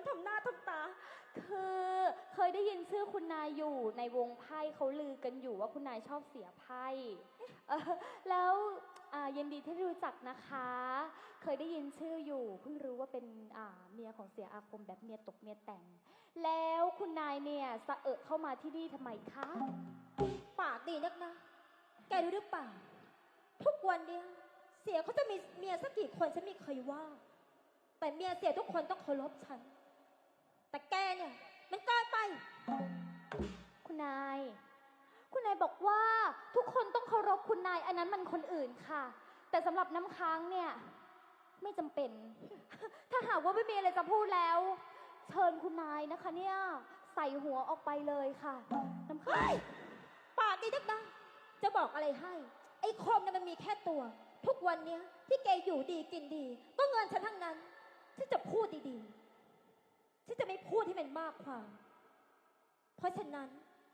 มันทำหน้าทำตา คือเคยได้ยินชื่อคุณนายอยู่ในวงไพ่เขาลือกันอยู่ว่าคุณนายชอบเสียไพ่เออแล้วอ่ายินดีที่ได้รู้จักนะคะ เคยได้ยินชื่ออยู่ เพิ่งรู้ว่าเป็นอ่าเมียของเสียอาคมแบบเมียตกเมียแต่ง แล้วคุณนายเนี่ยสะเอะเข้ามาที่นี่ทำไมคะ ปากดีนักนะ แกรู้หรือเปล่า ทุกวันเนี่ยเสียเขาจะมีเมียสักกี่คนฉันไม่เคยว่า แต่เมียเสียทุกคนต้องเคารพฉัน แต่แกเนี่ย มันเกินไป คุณนาย คุณนายบอกว่าทุกคนต้องเคารพคุณนาย อันนั้นมันคนอื่นค่ะ แต่สำหรับน้ำค้างเนี่ย ไม่จำเป็น ถ้าหากว่าไม่มีอะไรจะพูดแล้ว เชิญคุณนายนะคะ เนี่ย ใส่หัวออกไปเลยค่ะ น้ำค้างเฮ้ยปากดีนักนะจะบอกอะไรให้ ไอ้คมเนี่ยมันมีแค่ตัว ทุกวันเนี้ยที่แกอยู่ดีกินดี ก็เงินฉันทั้งนั้นที่จะพูดดีๆที่จะไม่ พูดให้มันมากความ เพราะฉะนั้น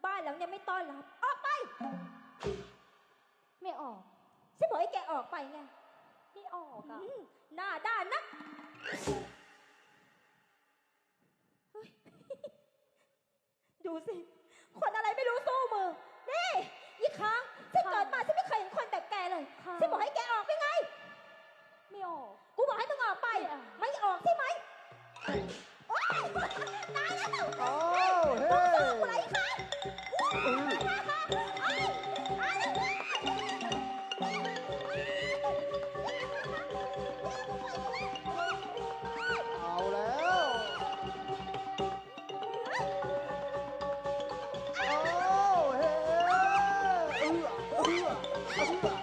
บ้านหลังเนี้ไม่ต้อนรับ ออกไป ไม่ออกฉันบอกให้แกออกไปไงไม่ออกอะอืมหน้าด้านนะเฮ้ยดูสิ คนอะไรไม่รู้สู้มือ นี่ยี่ค้างฉันเกิดมาฉันไม่เคยเห็นคนแบบแกเลยฉันบอกให้แกออกไปไง ไม่ออก กูบอกให้มึงออกไป ไม่เอาไม่ออกใช่ไหม โอ้เอาแล้วโอ้เฮ้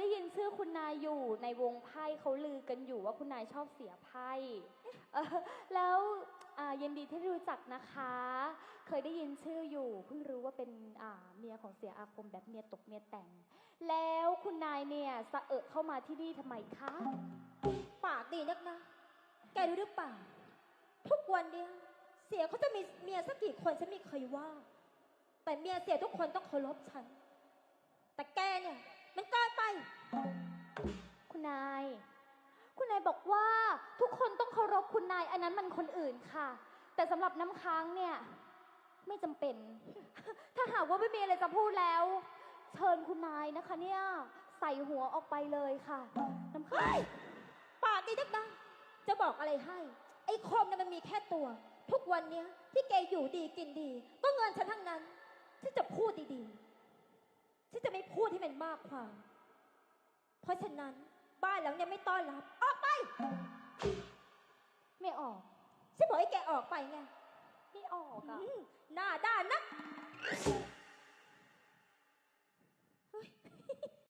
ได้ยินชื่อคุณนายอยู่ในวงไพ่เขาลือกันอยู่ว่าคุณนายชอบเสียไพ่เออแล้วอ่ายินดีที่รู้จักนะคะ เคยได้ยินชื่ออยู่ เพิ่งรู้ว่าเป็นอ่าเมียของเสียอาคมแบบเมียตกเมียแต่ง แล้วคุณนายเนี่ยสะเอะเข้ามาที่นี่ทำไมคะปากดีนักนะ แกรู้หรือเปล่า ทุกวันเนี่ยเสียเขาจะมีเมียสักกี่คนฉันไม่เคยว่า แต่เมียเสียทุกคนต้องเคารพฉัน แต่แกเนี่ย มันเกินไป คุณนาย คุณนายบอกว่าทุกคนต้องเคารพคุณนาย อันนั้นมันคนอื่นค่ะ แต่สำหรับน้ำค้างเนี่ย ไม่จำเป็น ถ้าหากว่าไม่มีอะไรจะพูดแล้ว เชิญคุณนายนะคะ เนี่ย ใส่หัวออกไปเลยค่ะ น้ำค้างเฮ้ยปากดีนักนะจะบอกอะไรให้ ไอ้คมเนี่ยมันมีแค่ตัว ทุกวันเนี้ยที่แกอยู่ดีกินดี ก็เงินฉันทั้งนั้นที่จะพูดดีๆ ที่จะไม่พูดให้มันมากความ เพราะฉะนั้นบ้านหลังเนี้ไม่ต้อนรับ ออกไป ไม่ออก ฉันบอกให้แกออกไปไง ไม่ออกอะอืมหน้าด้านนะไ